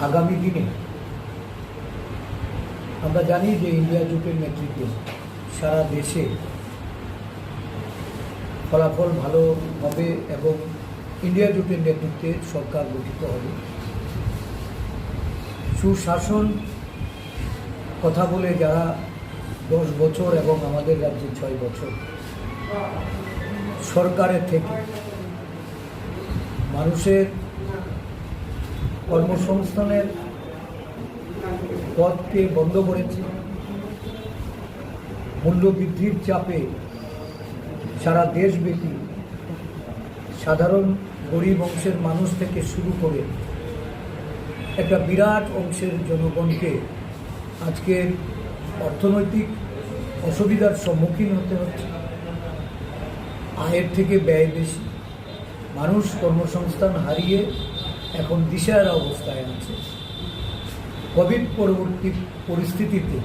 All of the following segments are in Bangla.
আগামী দিনে আমরা জানি যে ইন্ডিয়া জোটের নেতৃত্বে সারা দেশে ফলাফল ভালো হবে এবং ইন্ডিয়া জোটের নেতৃত্বে সরকার গঠিত হবে। সুশাসন কথা বলে যারা দশ বছর এবং আমাদের রাজ্যে ছয় বছর সরকারের থেকে মানুষের কর্মসংস্থানের পথকে বন্ধ করেছে। মূল্যবৃদ্ধির চাপে সারা দেশব্যাপী সাধারণ গরিব অংশের মানুষ থেকে শুরু করে একটা বিরাট অংশের জনগণকে আজকে অর্থনৈতিক অসুবিধার সম্মুখীন হতে হচ্ছে। আয়ের থেকে ব্যয় বেশি। মানুষ কর্মসংস্থান হারিয়ে এখন দিশাহারা অবস্থায় আছে কোভিড পরবর্তী পরিস্থিতিতে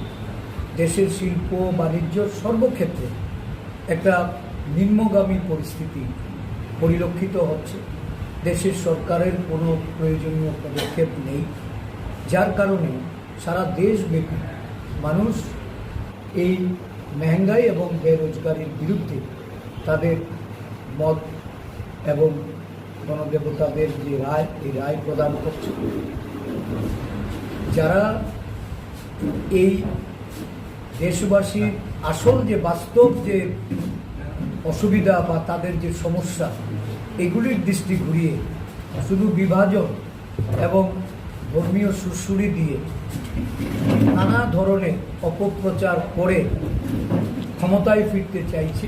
দেশের শিল্প বাণিজ্য সর্বক্ষেত্রে একটা নিম্নগামী পরিস্থিতি পরিলক্ষিত হচ্ছে। দেশের সরকারের কোনো প্রয়োজনীয় পদক্ষেপ নেই, যার কারণে সারা দেশব্যাপী মানুষ এই মেহঙ্গাই এবং বেরোজগারির বিরুদ্ধে তাদের মত এবং গণদেবতাদের যে রায়, এই রায় প্রদান করছে। যারা এই দেশবাসীর আসল যে বাস্তব যে অসুবিধা বা তাদের যে সমস্যা, এগুলির দৃষ্টি ঘুরিয়ে শুধু বিভাজন এবং ধর্মীয় সুরসুরি দিয়ে নানা ধরনের অপপ্রচার করে ক্ষমতায় ফিরতে চাইছে,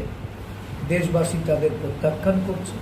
দেশবাসী তাদের প্রত্যাখ্যান করছে।